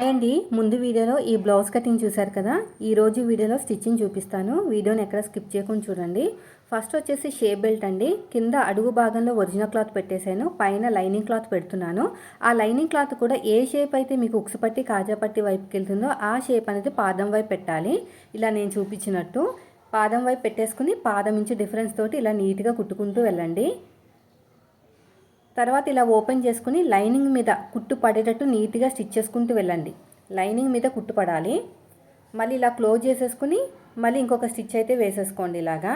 Hi అండి ముందు వీడియోలో ఈ బ్లౌజ్ కటింగ్ చూశారు కదా? ఈ రోజు వీడియోలో స్టిచ్చింగ్ చూపిస్తాను. వీడియోని ఎక్కడ స్కిప్ చేయకుండా చూడండి. ఫస్ట్ వచ్చేసి షేప్ బెల్ట్ అండి. కింద అడుగు భాగంలో ఒరిజినల్ క్లాత్ పెట్టేశాను. పైన లైనింగ్ క్లాత్ పెడుతున్నాను. ఆ లైనింగ్ క్లాత్ కూడా ఏ షేప్ అయితే మీకు ఉక్సుపట్టి కాజాపట్టి వైపుకి వెళ్తుందో ఆ షేప్ అనేది పాదం వైపు పెట్టాలి. ఇలా నేను చూపించినట్టు. పాదం వైపు పెట్టేసుకుని పాదం నుంచి డిఫరెన్స్ తోటి ఇలా నీట్గా కుట్టుకుంటూ వెళ్ళండి. తర్వాత ఇలా ఓపెన్ చేసుకుని లైనింగ్ మీద కుట్టు పడేటట్టు నీట్గా స్టిచ్ చేసుకుంటూ వెళ్ళండి. లైనింగ్ మీద కుట్టు పడాలి. మళ్ళీ ఇలా క్లోజ్ చేసేసుకుని మళ్ళీ ఇంకొక స్టిచ్ అయితే వేసేసుకోండి ఇలాగా.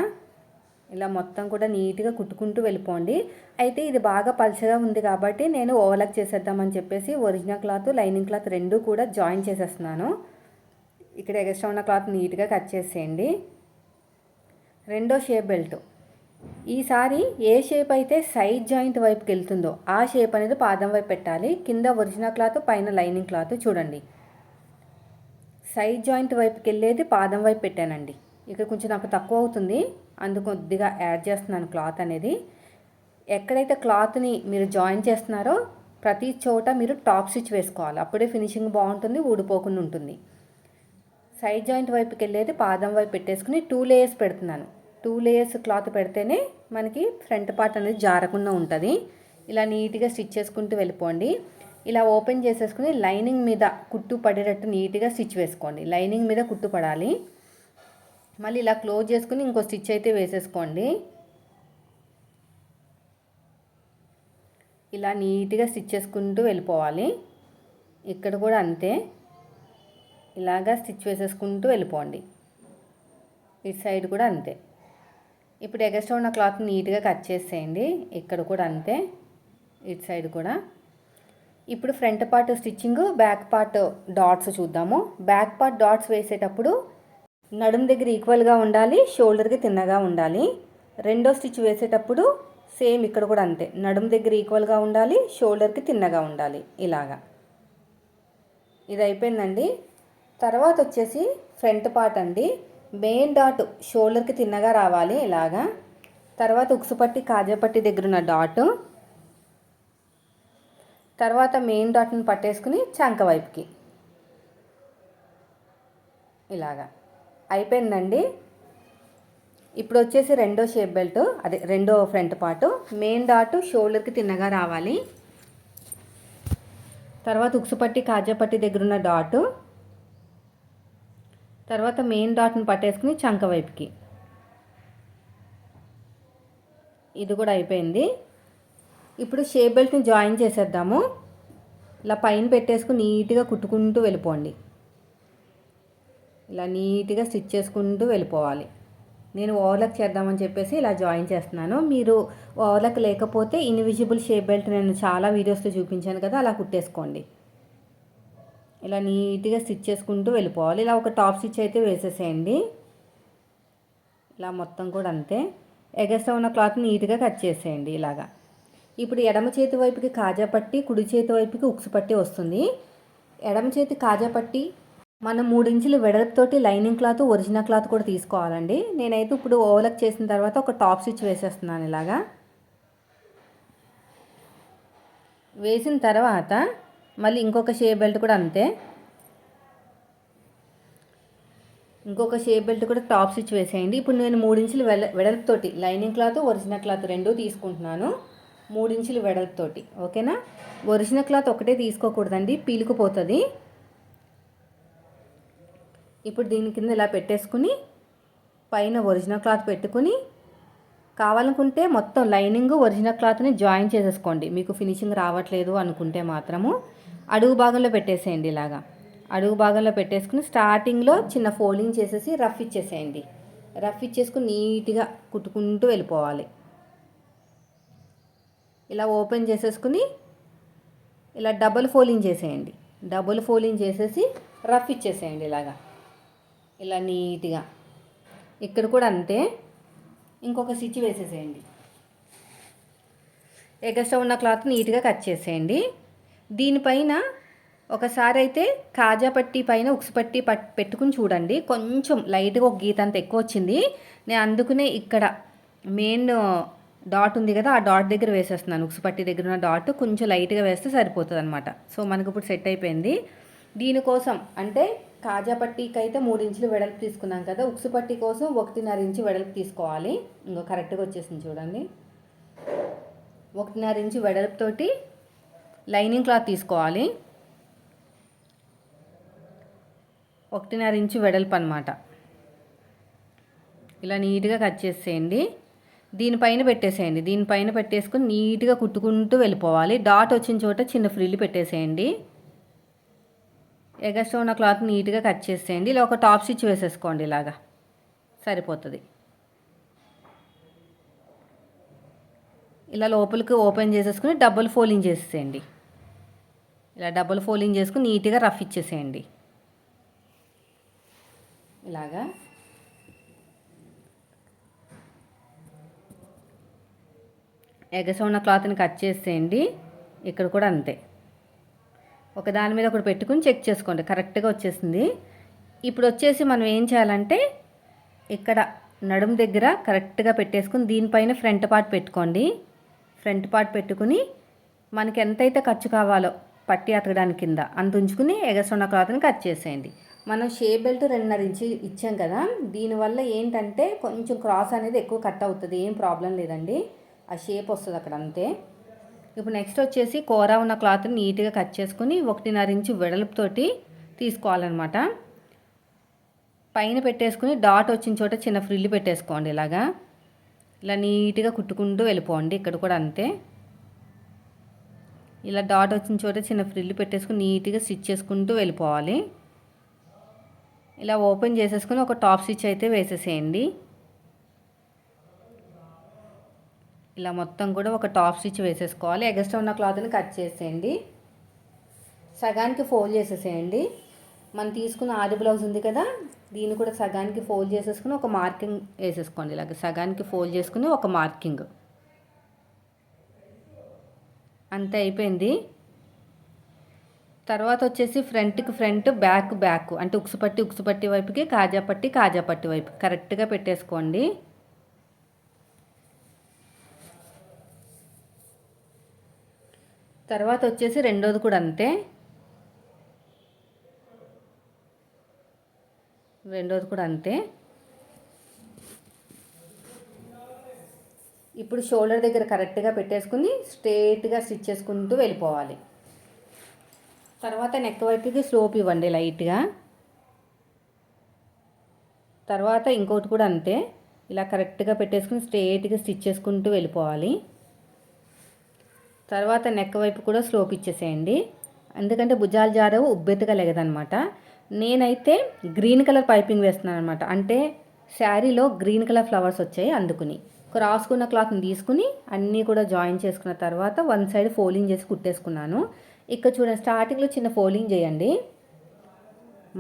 ఇలా మొత్తం కూడా నీట్గా కుట్టుకుంటూ వెళ్ళిపోండి. అయితే ఇది బాగా పలచగా ఉంది కాబట్టి నేను ఓవర్లాక్ చేసేద్దామని చెప్పేసి ఒరిజినల్ క్లాత్ లైనింగ్ క్లాత్ రెండు కూడా జాయిన్ చేసేస్తున్నాను. ఇక్కడ ఎగస్ట్రా ఉన్న క్లాత్ నీట్గా కట్ చేసేయండి. రెండో షేప్ బెల్ట్. ఈసారి ఏ షేప్ అయితే సైడ్ జాయింట్ వైపుకి వెళ్తుందో ఆ షేప్ అనేది పాదం వైపు పెట్టాలి. కింద ఒరిజినల్ క్లాత్ పైన లైనింగ్ క్లాత్ చూడండి. సైడ్ జాయింట్ వైపుకి వెళ్ళేది పాదం వైపు పెట్టానండి. ఇక్కడ కొంచెం నాకు తక్కువ అవుతుంది. అందుకు కొద్దిగా యాడ్ చేస్తున్నాను క్లాత్ అనేది. ఎక్కడైతే క్లాత్ని మీరు జాయిన్ చేస్తున్నారో ప్రతి చోట మీరు టాప్ స్టిచ్ వేసుకోవాలి. అప్పుడే ఫినిషింగ్ బాగుంటుంది ఊడిపోకుండా ఉంటుంది. సైడ్ జాయింట్ వైపుకి వెళ్ళేది పాదం వైపు పెట్టేసుకుని టూ లేయర్స్ పెడుతున్నాను. టూ లేయర్స్ క్లాత్ పెడితేనే మనకి ఫ్రంట్ పార్ట్ అనేది జారకుండా ఉంటుంది. ఇలా నీట్గా స్టిచ్ చేసుకుంటూ వెళ్ళిపోండి. ఇలా ఓపెన్ చేసేసుకుని లైనింగ్ మీద కుట్టు పడేటట్టు నీట్గా స్టిచ్ వేసుకోండి. లైనింగ్ మీద కుట్టు పడాలి. మళ్ళీ ఇలా క్లోజ్ చేసుకుని ఇంకో స్టిచ్ అయితే వేసేసుకోండి. ఇలా నీట్గా స్టిచ్ చేసుకుంటూ వెళ్ళిపోవాలి. ఇక్కడ కూడా అంతే. ఇలాగా స్టిచ్ వేసేసుకుంటూ వెళ్ళిపోండి. ఇటు సైడ్ కూడా అంతే. ఇప్పుడు ఎగస్ట్రా ఉన్న క్లాత్ నీట్గా కట్ చేసేయండి. ఇక్కడ కూడా అంతే. ఇటు సైడ్ కూడా. ఇప్పుడు front part stitching back part dots చూద్దాము. బ్యాక్ పార్ట్ డాట్స్ వేసేటప్పుడు నడుం దగ్గర ఈక్వల్గా ఉండాలి షోల్డర్కి తిన్నగా ఉండాలి. రెండో స్టిచ్ వేసేటప్పుడు సేమ్ ఇక్కడ కూడా అంతే. నడుం దగ్గర ఈక్వల్గా ఉండాలి షోల్డర్కి తిన్నగా ఉండాలి. ఇలాగా. ఇది అయిపోయిందండి. తర్వాత వచ్చేసి ఫ్రంట్ పార్ట్ అండి. మెయిన్ డాట్ షోల్డర్కి తిన్నగా రావాలి ఇలాగా. తర్వాత ఉక్సుపట్టి కాజాపట్టి దగ్గర ఉన్న డాట్. తర్వాత మెయిన్ డాట్ని పట్టేసుకుని చంక వైపుకి. ఇలాగా. అయిపోయిందండి. ఇప్పుడు వచ్చేసి రెండో షేప్ బెల్ట్ అదే రెండో ఫ్రంట్ పార్ట్. మెయిన్ డాట్ షోల్డర్కి తిన్నగా రావాలి. తర్వాత ఉక్సుపట్టి కాజాపట్టి దగ్గర ఉన్న డాటు. తర్వాత మెయిన్ డాట్ని పట్టేసుకుని చంక వైపుకి. ఇది కూడా అయిపోయింది. ఇప్పుడు షేప్ బెల్ట్ని జాయిన్ చేసేద్దాము. ఇలా పైన పెట్టేసుకుని నీట్గా కుట్టుకుంటూ వెళ్ళిపోండి. ఇలా నీట్గా స్టిచ్ చేసుకుంటూ వెళ్ళిపోవాలి. నేను ఓవర్లక్ చేద్దామని చెప్పేసి ఇలా జాయిన్ చేస్తున్నాను. మీరు ఓవర్లక్ లేకపోతే ఇన్విజిబుల్ షేప్ బెల్ట్ నేను చాలా వీడియోస్లో చూపించాను కదా అలా కుట్టేసుకోండి. ఇలా నీట్గా స్టిచ్ చేసుకుంటూ వెళ్ళిపోవాలి. ఇలా ఒక టాప్ స్టిచ్ అయితే వేసేసేయండి. ఇలా మొత్తం కూడా అంతే. ఎగస్ట్రా ఉన్న క్లాత్ నీట్గా కట్ చేసేయండి ఇలాగా. ఇప్పుడు ఎడమ చేతి వైపుకి కాజా పట్టి కుడి చేతి వైపుకి ఉక్సు పట్టి వస్తుంది. ఎడమ చేతి కాజా పట్టి మనం మూడించులు వెడల్పుతోటి లైనింగ్ క్లాత్ ఒరిజినల్ క్లాత్ కూడా తీసుకోవాలండి. నేనైతే ఇప్పుడు ఓవర్లక్ చేసిన తర్వాత ఒక టాప్ స్టిచ్ వేసేస్తున్నాను ఇలాగా. వేసిన తర్వాత మళ్ళీ ఇంకొక షేప్ బెల్ట్ కూడా అంతే. ఇంకొక షేప్ బెల్ట్ కూడా టాప్ స్టిచ్ వేసేయండి. ఇప్పుడు నేను మూడించులు వెల వెడల్పుతోటి లైనింగ్ క్లాత్ ఒరిజినల్ క్లాత్ రెండూ తీసుకుంటున్నాను. మూడించులు వెడల్పుతోటి ఓకేనా? ఒరిజినల్ క్లాత్ ఒకటే తీసుకోకూడదండి పీలుకుపోతుంది. ఇప్పుడు దీని కింద ఇలా పెట్టేసుకుని పైన ఒరిజినల్ క్లాత్ పెట్టుకుని కావాలనుకుంటే మొత్తం లైనింగ్ ఒరిజినల్ క్లాత్ని జాయిన్ చేసేసుకోండి. మీకు ఫినిషింగ్ రావట్లేదు అనుకుంటే మాత్రము. అడుగు భాగంలో పెట్టేసేయండి ఇలాగా. అడుగు భాగంలో పెట్టేసుకుని స్టార్టింగ్లో చిన్న ఫోల్డింగ్ చేసేసి రఫ్ ఇచ్చేసేయండి. రఫ్ ఇచ్చేసుకుని నీట్గా కుట్టుకుంటూ వెళ్ళిపోవాలి. ఇలా ఓపెన్ చేసేసుకుని ఇలా డబుల్ ఫోల్డింగ్ చేసేయండి. డబుల్ ఫోల్డింగ్ చేసేసి రఫ్ ఇచ్చేసేయండి ఇలాగా. ఇలా నీట్గా. ఇక్కడ కూడా అంతే. ఇంకొక స్టిచ్ వేసేసేయండి. ఎగస్ట్రా ఉన్న క్లాత్ నీట్గా కట్ చేసేయండి. దీనిపైన ఒకసారి అయితే కాజా పట్టి పైన ఉక్సుపట్టి పట్ పెట్టుకుని చూడండి. కొంచెం లైట్గా ఒక గీత అంత ఎక్కువ వచ్చింది. నేను అందుకునే ఇక్కడ మెయిన్ డాట్ ఉంది కదా ఆ డాట్ దగ్గర వేసేస్తున్నాను. ఉక్సుపట్టి దగ్గర ఉన్న డాట్ కొంచెం లైట్గా వేస్తే సరిపోతుంది అనమాట సో మనకు ఇప్పుడు సెట్ అయిపోయింది. దీనికోసం అంటే కాజా పట్టీకి అయితే మూడు ఇంచులు వెడల్పు తీసుకున్నాం కదా ఉక్సుపట్టి కోసం ఒకటిన్నర ఇంచు వెడల్పు తీసుకోవాలి. ఇంకో కరెక్ట్గా వచ్చేసింది చూడండి. ఒకటిన్నర ఇంచు వెడల్పుతోటి లైనింగ్ క్లాత్ తీసుకోవాలి. ఒకటిన్నర ఇంచు వెడల్పు అనమాట ఇలా నీట్గా కట్ చేసేయండి. దీనిపైన పెట్టేసేయండి. దీనిపైన పెట్టేసుకుని నీట్గా కుట్టుకుంటూ వెళ్ళిపోవాలి. డాట్ వచ్చిన చోట చిన్న ఫ్రిల్లు పెట్టేసేయండి. ఎగస్ట్రా ఉన్న క్లాత్ నీట్గా కట్ చేసేయండి. ఇలా ఒక టాప్ స్టిచ్ వేసేసుకోండి ఇలాగా. సరిపోతుంది. ఇలా లోపలికి ఓపెన్ చేసేసుకుని డబుల్ ఫోలింగ్ చేసేసేయండి. ఇలా డబుల్ ఫోల్డింగ్ చేసుకుని నీట్గా రఫ్ ఇచ్చేసేయండి. ఇలాగా. ఎగస ఉన్న క్లాత్ని కట్ చేసేయండి. ఇక్కడ కూడా అంతే. ఒక దాని మీద ఒకటి పెట్టుకుని చెక్ చేసుకోండి. కరెక్ట్గా వచ్చేసింది. ఇప్పుడు వచ్చేసి మనం ఏం చేయాలంటే ఇక్కడ నడుము దగ్గర కరెక్ట్గా పెట్టేసుకుని దీనిపైన ఫ్రంట్ పార్ట్ పెట్టుకోండి. ఫ్రంట్ పార్ట్ పెట్టుకుని మనకి ఎంతైతే ఖర్చు కావాలో పట్టి అతకడానికి కింద అంత ఉంచుకుని ఎగసున్న క్లాత్ని కట్ చేసేయండి. మనం షేప్ బెల్ట్ రెండున్నర ఇంచి ఇచ్చాం కదా దీనివల్ల ఏంటంటే కొంచెం క్రాస్ అనేది ఎక్కువ కట్ అవుతుంది ఏం ప్రాబ్లం లేదండి. ఆ షేప్ వస్తుంది అక్కడ అంతే. ఇప్పుడు నెక్స్ట్ వచ్చేసి కూర ఉన్న క్లాత్ని నీట్గా కట్ చేసుకుని ఒకటిన్నర ఇంచు వెడల్పుతోటి తీసుకోవాలన్నమాట. పైన పెట్టేసుకుని డాట్ వచ్చిన చోట చిన్న ఫ్రిల్లు పెట్టేసుకోండి ఇలాగా. ఇలా నీట్గా కుట్టుకుంటూ వెళ్ళిపోండి ఇక్కడ కూడా అంతే. ఇలా డాట్ వచ్చిన చోట చిన్న ఫ్రిల్లు పెట్టేసుకుని నీట్గా స్టిచ్ చేసుకుంటూ వెళ్ళిపోవాలి. ఇలా ఓపెన్ చేసేసుకుని ఒక టాప్ స్టిచ్ అయితే వేసేసేయండి. ఇలా మొత్తం కూడా ఒక టాప్ స్టిచ్ వేసేసుకోవాలి. ఎగస్ట్రా ఉన్న క్లాత్ని కట్ చేసేయండి. సగానికి ఫోల్డ్ చేసేసేయండి. మనం తీసుకున్న ఆది బ్లౌజ్ ఉంది కదా దీన్ని కూడా సగానికి ఫోల్డ్ చేసేసుకుని ఒక మార్కింగ్ వేసేసుకోండి. ఇలాగ సగానికి ఫోల్డ్ చేసుకుని ఒక మార్కింగ్ అంతే అయిపోయింది. తర్వాత వచ్చేసి ఫ్రంట్కి ఫ్రంట్ బ్యాక్ బ్యాక్ అంటే ఉక్సుపట్టి ఉక్సుపట్టి వైపుకి కాజాపట్టి కాజాపట్టి కాజా పట్టి వైపు. కరెక్ట్గా పెట్టేసుకోండి. తర్వాత వచ్చేసి రెండోది కూడా అంతే. రెండోది కూడా అంతే. ఇప్పుడు షోల్డర్ దగ్గర కరెక్ట్గా పెట్టేసుకుని స్ట్రేట్గా స్టిచ్ చేసుకుంటూ వెళ్ళిపోవాలి. తర్వాత నెక్ వైపుకి స్లోప్ ఇవ్వండి లైట్గా. తర్వాత ఇంకోటి కూడా అంతే ఇలా కరెక్ట్గా పెట్టేసుకుని స్ట్రేట్గా స్టిచ్ చేసుకుంటూ వెళ్ళిపోవాలి. తర్వాత నెక్ వైపు కూడా స్లోప్ ఇచ్చేసేయండి. ఎందుకంటే భుజాలు జారవు ఉబ్బెత్తుగా లేదనమాట. నేనైతే గ్రీన్ కలర్ పైపింగ్ వేస్తున్నాను అనమాట అంటే శారీలో గ్రీన్ కలర్ ఫ్లవర్స్ వచ్చాయి అందుకుని. రాసుకున్న క్లాత్ని తీసుకుని అన్నీ కూడా జాయిన్ చేసుకున్న తర్వాత వన్ సైడ్ ఫోల్డింగ్ చేసి కుట్టేసుకున్నాను. ఇక్కడ చూడండి స్టార్టింగ్లో చిన్న ఫోల్డింగ్ చేయండి.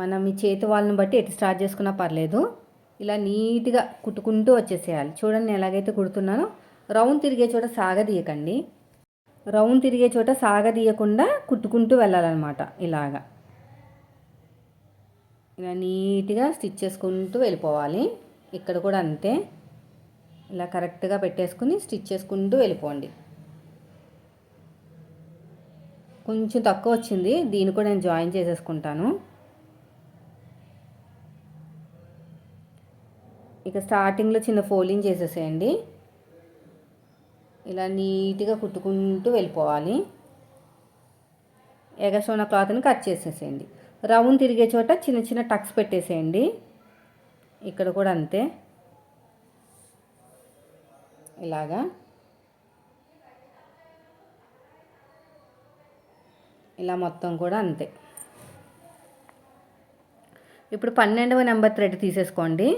మనం మీ చేతి వాళ్ళని బట్టి ఎటు స్టార్ట్ చేసుకున్నా పర్లేదు. ఇలా నీట్గా కుట్టుకుంటూ వచ్చేసేయాలి. చూడండి నేను ఎలాగైతే కుడుతున్నానో రౌండ్ తిరిగే చోట సాగదీయకండి. రౌండ్ తిరిగే చోట సాగదీయకుండా కుట్టుకుంటూ వెళ్ళాలన్నమాట ఇలాగా. ఇలా నీట్గా స్టిచ్ చేసుకుంటూ వెళ్ళిపోవాలి. ఇక్కడ కూడా అంతే. ఇలా కరెక్ట్గా పెట్టేసుకుని స్టిచ్ చేసుకుంటూ వెళ్ళిపోండి. కొంచెం తక్కువ వచ్చింది దీన్ని కూడా నేను జాయిన్ చేసేసుకుంటాను. ఇక స్టార్టింగ్లో చిన్న ఫోల్డింగ్ చేసేసేయండి. ఇలా నీట్గా కుట్టుకుంటూ వెళ్ళిపోవాలి. ఎగసోన క్లాత్ని కట్ చేసేసేయండి. రౌండ్ తిరిగే చోట చిన్న చిన్న టక్స్ పెట్టేసేయండి. ఇక్కడ కూడా అంతే. ఇలాగా. ఇలా మొత్తం కూడా అంతే. ఇప్పుడు పన్నెండవ నెంబర్ థ్రెడ్ తీసేసుకోండి.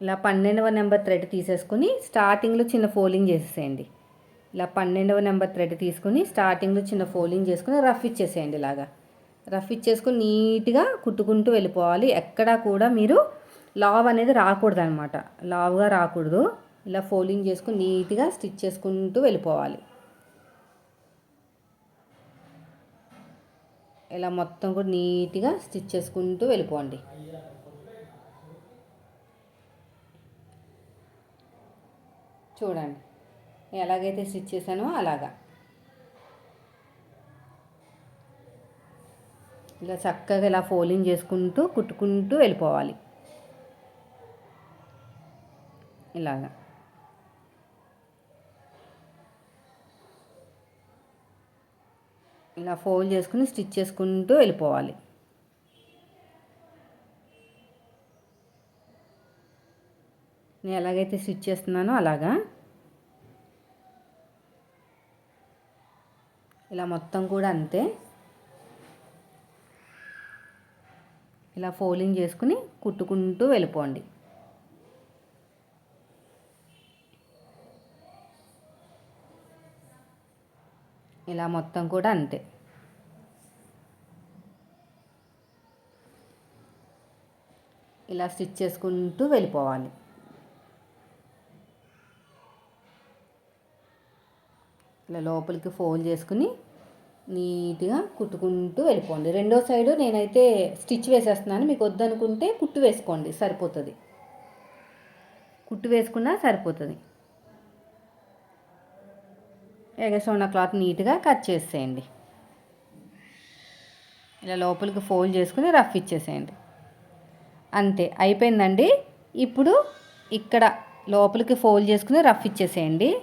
ఇలా పన్నెండవ నెంబర్ థ్రెడ్ తీసేసుకుని స్టార్టింగ్లో చిన్న ఫోల్డింగ్ చేసేసేయండి. ఇలా పన్నెండవ నెంబర్ థ్రెడ్ తీసుకుని స్టార్టింగ్లో చిన్న ఫోల్డింగ్ చేసుకుని రఫ్ ఇచ్చేసేయండి ఇలాగా. రఫ్ ఇచ్చేసుకుని నీట్గా కుట్టుకుంటూ వెళ్ళిపోవాలి. ఎక్కడా కూడా మీరు లావ్ అనేది రాకూడదు అనమాట లావుగా రాకూడదు. ఇలా ఫోల్డింగ్ చేసుకుని నీట్గా స్టిచ్ చేసుకుంటూ వెళ్ళిపోవాలి. ఇలా మొత్తం కూడా నీట్గా స్టిచ్ చేసుకుంటూ వెళ్ళిపోండి. చూడండి. ఎలాగైతే స్టిచ్ చేశానో అలాగా. ఇలా చక్కగా ఇలా ఫోల్డింగ్ చేసుకుంటూ కుట్టుకుంటూ వెళ్ళిపోవాలి. ఇలాగా. ఇలా ఫోల్డ్ చేసుకుని స్టిచ్ చేసుకుంటూ వెళ్ళిపోవాలి. నేను ఎలాగైతే స్టిచ్ చేస్తున్నానో అలాగా. ఇలా మొత్తం కూడా అంతే. ఇలా ఫోల్డింగ్ చేసుకుని కుట్టుకుంటూ వెళ్ళిపోండి. ఇలా మొత్తం కూడా అంతే. ఇలా స్టిచ్ చేసుకుంటూ వెళ్ళిపోవాలి. ఇలా లోపలికి ఫోల్డ్ చేసుకుని నీట్గా కుట్టుకుంటూ వెళ్ళిపోండి. రెండో సైడు నేనైతే స్టిచ్ వేసేస్తున్నాను. మీకు వద్దనుకుంటే కుట్టు వేసుకోండి. సరిపోతుంది. కుట్టు వేసుకున్నా సరిపోతుంది. ఎగస్ట్రా ఉన్న క్లాత్ నీట్గా కట్ చేసేయండి. ఇలా లోపలికి ఫోల్డ్ చేసుకుని రఫ్ ఇచ్చేసేయండి. అంతే అయిపోయిందండి. ఇప్పుడు ఇక్కడ లోపలికి ఫోల్డ్ చేసుకుని రఫ్ ఇచ్చేసేయండి.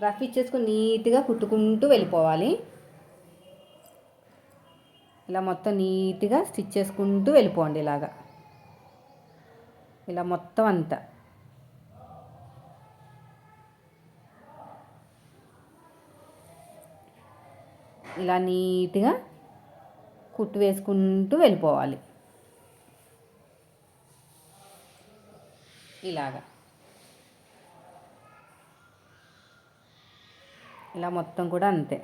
రఫ్ ఇచ్చేసుకుని నీట్గా కుట్టుకుంటూ వెళ్ళిపోవాలి. ఇలా మొత్తం నీట్గా స్టిచ్ చేసుకుంటూ వెళ్ళిపోండి ఇలాగా. ఇలా మొత్తం అంతా. ఇలా నీట్గా కుట్టు వేసుకుంటూ వెళ్ళిపోవాలి. ఇలాగా. ఇలా మొత్తం కూడా అంతే.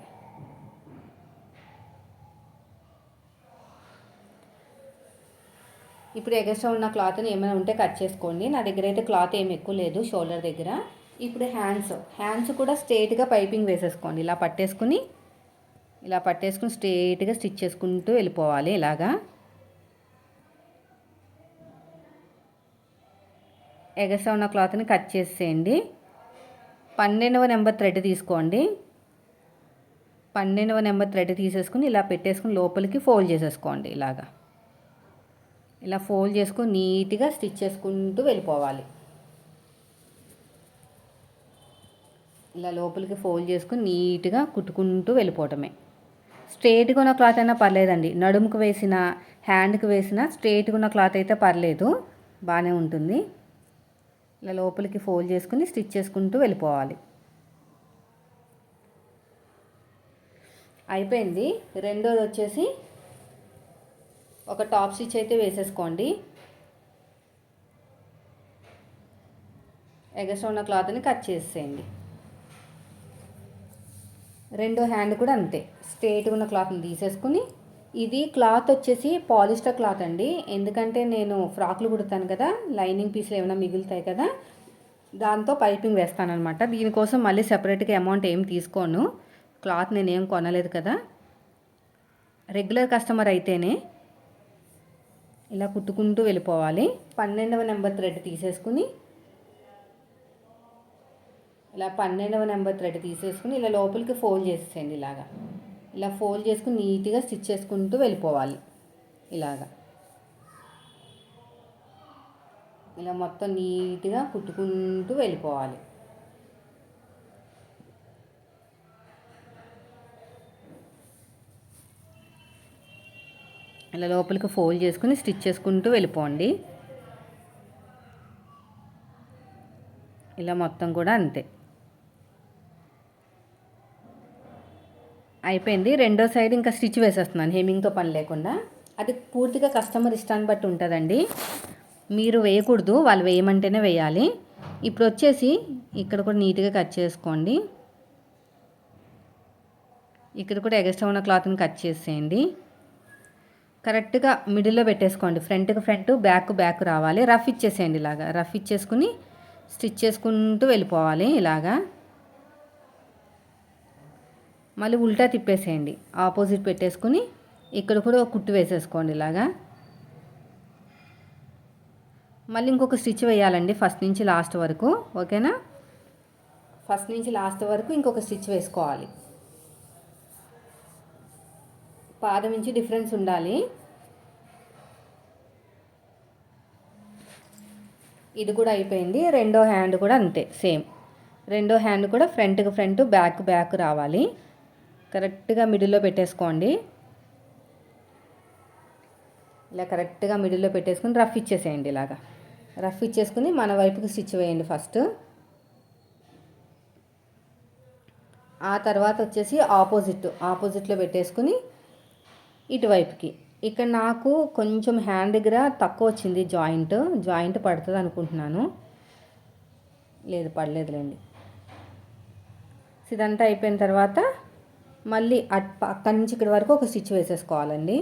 ఇప్పుడు ఎగస్ట్రా ఉన్న క్లాత్ని ఏమైనా ఉంటే కట్ చేసుకోండి. నా దగ్గర అయితే క్లాత్ ఏమి ఎక్కువ లేదు షోల్డర్ దగ్గర. ఇప్పుడు హ్యాండ్స్. హ్యాండ్స్ కూడా స్ట్రేట్గా పైపింగ్ వేసేసుకోండి. ఇలా పట్టేసుకుని ఇలా పట్టేసుకుని స్ట్రేట్గా స్టిచ్ చేసుకుంటూ వెళ్ళిపోవాలి ఇలాగా. ఎగస్ట్రా ఉన్న క్లాత్ని కట్ చేసేయండి. పన్నెండవ నెంబర్ థ్రెడ్ తీసుకోండి. పన్నెండవ నెంబర్ థ్రెడ్ తీసేసుకుని ఇలా పెట్టేసుకుని లోపలికి ఫోల్డ్ చేసేసుకోండి ఇలాగా. ఇలా ఫోల్డ్ చేసుకుని నీట్గా స్టిచ్ చేసుకుంటూ వెళ్ళిపోవాలి. ఇలా లోపలికి ఫోల్డ్ చేసుకుని నీట్గా కుట్టుకుంటూ వెళ్ళిపోవటమే. స్ట్రేట్గా ఉన్న క్లాత్ అయినా పర్లేదండి. నడుముకు వేసిన హ్యాండ్కి వేసిన స్ట్రేట్గా ఉన్న క్లాత్ అయితే పర్లేదు. బాగానే ఉంటుంది. ఇలా లోపలికి ఫోల్డ్ చేసుకుని స్టిచ్ చేసుకుంటూ వెళ్ళిపోవాలి. అయిపోయింది. రెండోది వచ్చేసి ఒక టాప్ స్టిచ్ అయితే వేసేసుకోండి. ఎగస్ట్రా ఉన్న క్లాత్ని కట్ చేసేయండి. రెండో హ్యాండ్ కూడా అంతే. స్ట్రేట్గా ఉన్న క్లాత్ని తీసేసుకుని ఇది క్లాత్ వచ్చేసి పాలిస్టర్ క్లాత్ అండి. ఎందుకంటే నేను ఫ్రాక్లు కుడతాను కదా లైనింగ్ పీస్లు ఏమైనా మిగులుతాయి కదా దాంతో పైపింగ్ వేస్తానమాట దీనికోసం మళ్ళీ సెపరేట్గా అమౌంట్ ఏం తీసుకోను. క్లాత్ నేనేం కొనలేదు కదా. రెగ్యులర్ కస్టమర్ అయితేనే ఇలా కుట్టుకుంటూ వెళ్ళిపోవాలి. పన్నెండవ నెంబర్ థ్రెడ్ తీసేసుకుని ఇలా పన్నెండవ నెంబర్ థ్రెడ్ తీసేసుకుని ఇలా లోపలికి ఫోల్డ్ చేసేయండి ఇలాగా. ఇలా ఫోల్డ్ చేసుకుని నీట్గా స్టిచ్ చేసుకుంటూ వెళ్ళిపోవాలి. ఇలాగా. ఇలా మొత్తం నీట్గా కుట్టుకుంటూ వెళ్ళిపోవాలి. ఇలా లోపలికి ఫోల్డ్ చేసుకుని స్టిచ్ చేసుకుంటూ వెళ్ళిపోండి. ఇలా మొత్తం కూడా అంతే. అయిపోయింది. రెండో సైడ్ ఇంకా స్టిచ్ వేసేస్తున్నాను హెమింగ్తో పని లేకుండా. అది పూర్తిగా కస్టమర్ ఇష్టాన్ని బట్టి ఉంటుందండి. మీరు వేయకూడదు వాళ్ళు వేయమంటేనే వేయాలి. ఇప్పుడు వచ్చేసి ఇక్కడ కూడా నీట్గా కట్ చేసుకోండి. ఇక్కడ కూడా ఎగస్ట్రా ఉన్న క్లాత్ని కట్ చేసేయండి. కరెక్ట్గా మిడిల్లో పెట్టేసుకోండి. ఫ్రంట్కి ఫ్రంట్ బ్యాక్ బ్యాక్ రావాలి. రఫ్ ఇచ్చేసేయండి ఇలాగా. రఫ్ ఇచ్చేసుకుని స్టిచ్ చేసుకుంటూ వెళ్ళిపోవాలి ఇలాగా. మళ్ళీ ఉల్టా తిప్పేసేయండి. ఆపోజిట్ పెట్టేసుకుని ఇక్కడ కూడా ఒక కుట్టు వేసేసుకోండి ఇలాగా. మళ్ళీ ఇంకొక స్టిచ్ వేయాలండి ఫస్ట్ నుంచి లాస్ట్ వరకు ఓకేనా? ఫస్ట్ నుంచి లాస్ట్ వరకు ఇంకొక స్టిచ్ వేసుకోవాలి. పాదం నుంచి డిఫరెన్స్ ఉండాలి. ఇది కూడా అయిపోయింది. రెండో హ్యాండ్ కూడా అంతే సేమ్. రెండో హ్యాండ్ కూడా ఫ్రంట్కి ఫ్రంట్ బ్యాక్ బ్యాక్ రావాలి. కరెక్ట్గా మిడిల్లో పెట్టేసుకోండి. ఇలా కరెక్ట్గా మిడిల్లో పెట్టేసుకుని రఫ్ ఇచ్చేసేయండి ఇలాగా. రఫ్ ఇచ్చేసుకుని మన వైపుకి స్టిచ్ వేయండి ఫస్ట్. ఆ తర్వాత వచ్చేసి ఆపోజిట్ ఆపోజిట్లో పెట్టేసుకుని ఇటువైపుకి. ఇక్కడ నాకు కొంచెం హ్యాండ్ దగ్గర తక్కువ వచ్చింది జాయింట్ జాయింట్ పడుతుంది అనుకుంటున్నాను. లేదు పడలేదులేండి. ఇదంతా అయిపోయిన తర్వాత మళ్ళీ అట్ అక్కడి నుంచి ఇక్కడి వరకు ఒక స్టిచ్ వేసేసుకోవాలండి.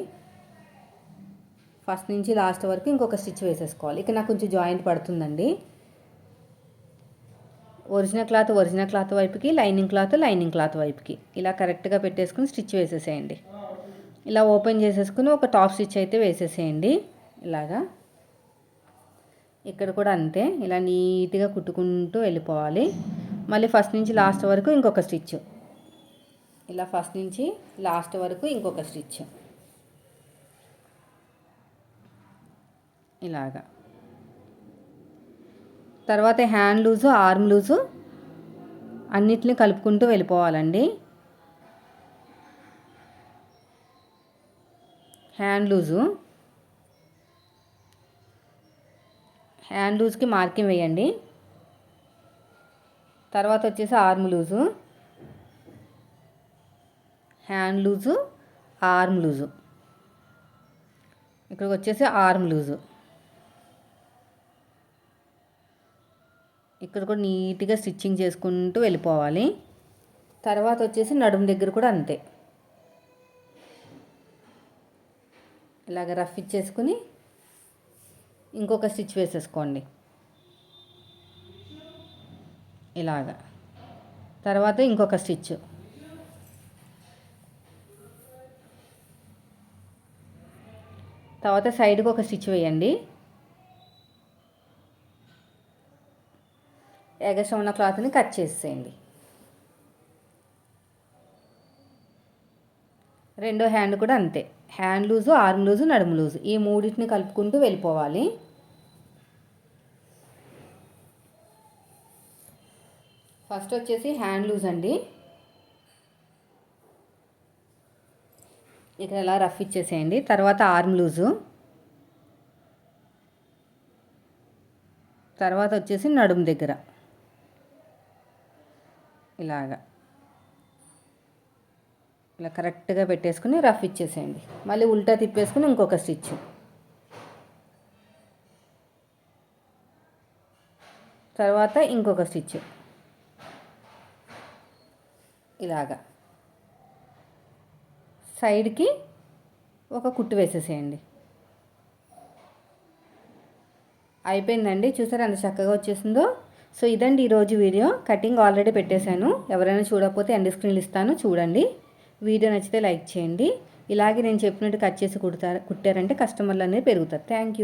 ఫస్ట్ నుంచి లాస్ట్ వరకు ఇంకొక స్టిచ్ వేసేసుకోవాలి. ఇక నాకు కొంచెం జాయింట్ పడుతుందండి. ఒరిజినల్ క్లాత్ ఒరిజినల్ క్లాత్ వైపుకి లైనింగ్ క్లాత్ లైనింగ్ క్లాత్ వైపుకి. ఇలా కరెక్ట్గా పెట్టేసుకుని స్టిచ్ వేసేసేయండి. ఇలా ఓపెన్ చేసేసుకుని ఒక టాప్ స్టిచ్ అయితే వేసేసేయండి. ఇలాగా. ఇక్కడ కూడా అంతే. ఇలా నీట్గా కుట్టుకుంటూ వెళ్ళిపోవాలి. మళ్ళీ ఫస్ట్ నుంచి లాస్ట్ వరకు ఇంకొక స్టిచ్. ఇలా ఫస్ట్ నుంచి లాస్ట్ వరకు ఇంకొక స్టిచ్ ఇలాగా. తర్వాత హ్యాండ్ లూజు ఆర్మ్ లూజు అన్నిటిని కలుపుకుంటూ వెళ్ళిపోవాలండి. హ్యాండ్ లూజు హ్యాండ్ లూజ్కి మార్కింగ్ వేయండి. తర్వాత వచ్చేసి arm loose hand loose arm loose. ఇక్కడికి వచ్చేసి ఆర్మ్ లూజు. ఇక్కడ కూడా నీట్గా స్టిచ్చింగ్ చేసుకుంటూ వెళ్ళిపోవాలి. తర్వాత వచ్చేసి నడుము దగ్గర కూడా అంతే. ఇలాగ రఫ్ ఇచ్చేసుకుని ఇంకొక స్టిచ్ వేసేసుకోండి. ఇలాగా. తర్వాత ఇంకొక స్టిచ్. తర్వాత సైడ్కి ఒక స్టిచ్ వేయండి. ఎగస్ట్రా ఉన్న క్లాత్ని కట్ చేసేయండి. రెండో హ్యాండ్ కూడా అంతే. హ్యాండ్ లూజు ఆర్మ్ లూజు నడుము లూజు. ఈ మూడింటిని కలుపుకుంటూ వెళ్ళిపోవాలి. ఫస్ట్ వచ్చేసి హ్యాండ్ లూజ్ అండి ఇక్కడ ఎలా రఫ్ ఇచ్చేసేయండి. తర్వాత ఆర్మ్ లూజు. తర్వాత వచ్చేసి నడుము దగ్గర. ఇలాగా. ఇలా కరెక్ట్గా పెట్టేసుకుని రఫ్ ఇచ్చేసేయండి. మళ్ళీ ఉల్టా తిప్పేసుకుని ఇంకొక స్టిచ్. తర్వాత ఇంకొక స్టిచ్. ఇలాగా. సైడ్కి ఒక కుట్టు వేసేసేయండి. అయిపోయిందండి. చూసారు ఎంత చక్కగా వచ్చేసిందో? సో ఇదండి ఈరోజు వీడియో. కటింగ్ ఆల్రెడీ పెట్టేశాను. ఎవరైనా చూడకపోతే ఎండ్ స్క్రీన్లు ఇస్తాను. చూడండి. వీడియో నచ్చితే లైక్ చేయండి. ఇలాగే నేను చెప్పినట్టు కట్ చేసి కుడతారు కుట్టారంటే కస్టమర్లు అనేది పెరుగుతారు. Thank you.